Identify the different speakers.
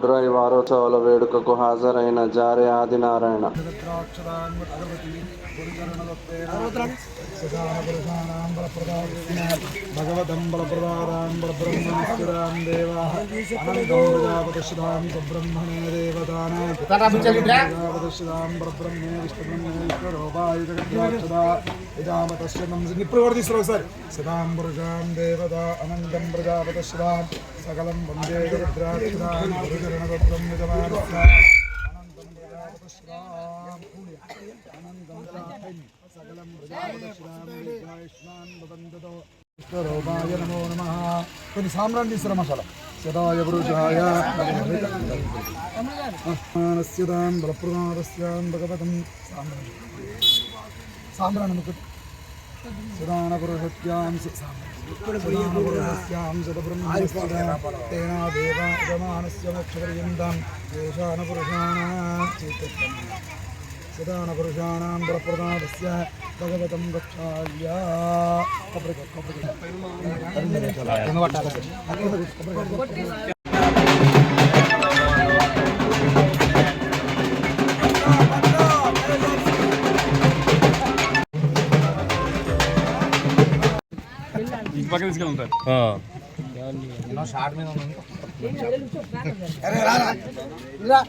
Speaker 1: బొడ్రాయి వారోత్సవాల వేడుకకు హాజరైన జారే ఆదినారాయణ.
Speaker 2: భగవతం బలప్రదారాం బలబ్రహ్మణస్సురాం దేవాः. బ్రహ్మణే దేవతానాం ప్రజాపతిశ్రాం బ్రహ్మణే విష్ణుబ్రహ్మణే విష్ణురూపాయ జగద్రాక్షదా యజామతస్య ఇప్పుడు కూడా తీసుకురా ఒకసారి సదాం పురుషాం దేవత అనంతం ప్రజాపతిశ్రాం సకలం వందే జగద్రాక్షదాం గురుచరణగోత్రం నమో నమ కొన్ని సామ్రాన్ని తీసుకురా మసాలా సదాయ పురుషాయ భగవతం సామ్రాణి సామ్రాణి सुरानपुरुषस्यां सुरानपुरुषस्यां तेन देवागमानस्य मोक्षपर्यन्तं देशानपुरुषाणां चेतत्वं सुदानपुरुषाणां प्रप्रदादस्य भगवतं रक्षाया कपृक ఈ పక్క తీసుకెళ్ళి ఉంటారు. అరే రా రా.